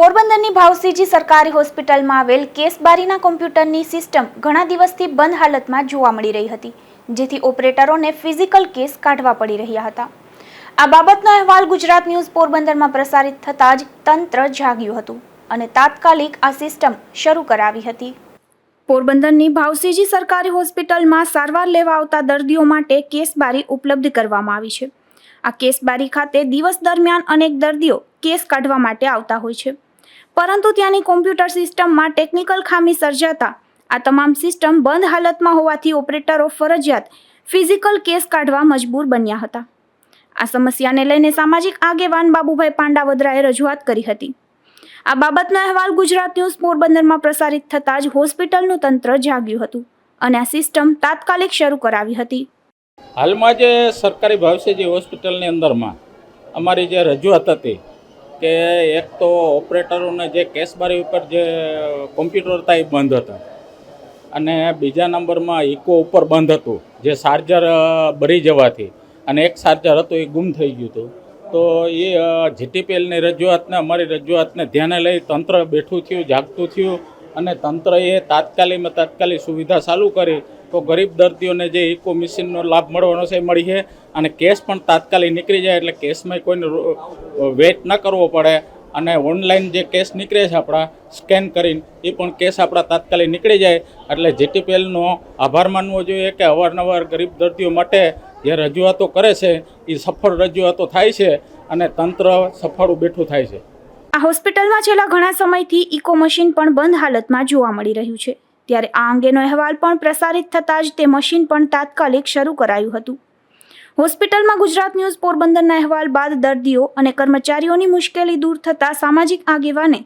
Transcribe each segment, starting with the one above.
પોરબંદરની ભાવસીજી સરકારી હોસ્પિટલમાં આવેલ કેસબારીના કોમ્પ્યુટરની સિસ્ટમ ઘણા દિવસથી બંધ હાલતમાં જોવા મળી રહી હતી, જેથી ઓપરેટરોને ફિઝિકલ કેસ કાઢવા પડી રહ્યા હતા. આ બાબતનો અહેવાલ ગુજરાત ન્યૂઝ પોરબંદરમાં પ્રસારિત થતાં જ તંત્ર જાગ્યું હતું અને તાત્કાલિક આ સિસ્ટમ શરૂ કરાવી હતી. પોરબંદરની ભાવસીજી સરકારી હોસ્પિટલમાં સારવાર લેવા આવતા દર્દીઓ માટે કેસબારી ઉપલબ્ધ કરવામાં આવી છે. આ કેસબારી ખાતે દિવસ દરમિયાન અનેક દર્દીઓ કેસ કાઢવા માટે આવતા હોય છે. પરંતુ ત્યાંની કોમ્પ્યુટર સિસ્ટમમાં ટેકનિકલ ખામી સર્જાતા. આ તમામ સિસ્ટમ બંધ હાલતમાં હોવાથી ઓપરેટરો ફરજિયાત ફિઝિકલ કેસ કાઢવા મજબૂર બન્યા હતા. આ સમસ્યાને લઈને સામાજિક આગેવાન બાબુભાઈ પાંડાવદરાએ રજૂઆત કરી હતી. આ બાબતનો અહેવાલ ગુજરાત ન્યૂઝ પોરબંદરમાં પ્રસારિત થતાં જ હોસ્પિટલનું તંત્ર જાગ્યું હતું અને આ સિસ્ટમ તાત્કાલિક શરૂ કરાવી હતી. હાલમાં જે સરકારી ભાવસેજી હોસ્પિટલની અંદરમાં, અમારી જે રજૂઆત હતી કે એક તો ઓપરેટરોને જે કેસબારી ઉપર જે કોમ્પ્યુટર હતા એ બંધ હતા. અને બીજા નંબરમાં ઇકો ઉપર બંધ હતું, જે ચાર્જર બરી જવાથી. અને એક ચાર્જર હતું, એ ગુમ થઈ ગયું હતું. તો એ જીટીપીએલની રજૂઆતને, અમારી રજૂઆતને ધ્યાને લઈ તંત્ર બેઠું થયું, જાગતું થયું. અને તંત્રએ તાત્કાલિકમાં તાત્કાલિક સુવિધા ચાલુ કરી. તો ગરીબ દર્દીઓને જે ઇકો મિશીનનો લાભ મળવાનો છે એ મળી છે અને કેસ પણ તાત્કાલિક નીકળી જાય એટલે કેસમાં કોઈને વેઇટ ન કરવો પડે અને ઓનલાઈન જે કેસ નીકળે છે આપણા, સ્કેન કરીને એ પણ કેસ આપણા તાત્કાલિક નીકળી જાય. એટલે જીટીપીએલનો આભાર માનવો જોઈએ કે અવારનવાર ગરીબ દર્દીઓ માટે જે રજૂઆતો કરે છે એ સફળ રજૂઆતો થાય છે અને તંત્ર સફળ બેઠું થાય છે. આ હોસ્પિટલમાં છેલ્લા ઘણા સમયથી ઇકો મશીન પણ બંધ હાલતમાં જોવા મળી રહ્યું છે. ત્યારે આ અંગેનો અહેવાલ પણ પ્રસારિત થતાં જ તે મશીન પણ તાત્કાલિક શરૂ કરાયું હતું. હોસ્પિટલમાં ગુજરાત ન્યૂઝ પોરબંદરના અહેવાલ બાદ દર્દીઓ અને કર્મચારીઓની મુશ્કેલી દૂર થતાં સામાજિક આગેવાને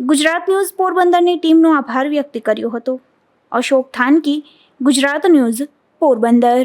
ગુજરાત ન્યૂઝ પોરબંદરની ટીમનો આભાર વ્યક્ત કર્યો હતો. અશોક થાનકી, ગુજરાત ન્યૂઝ પોરબંદર.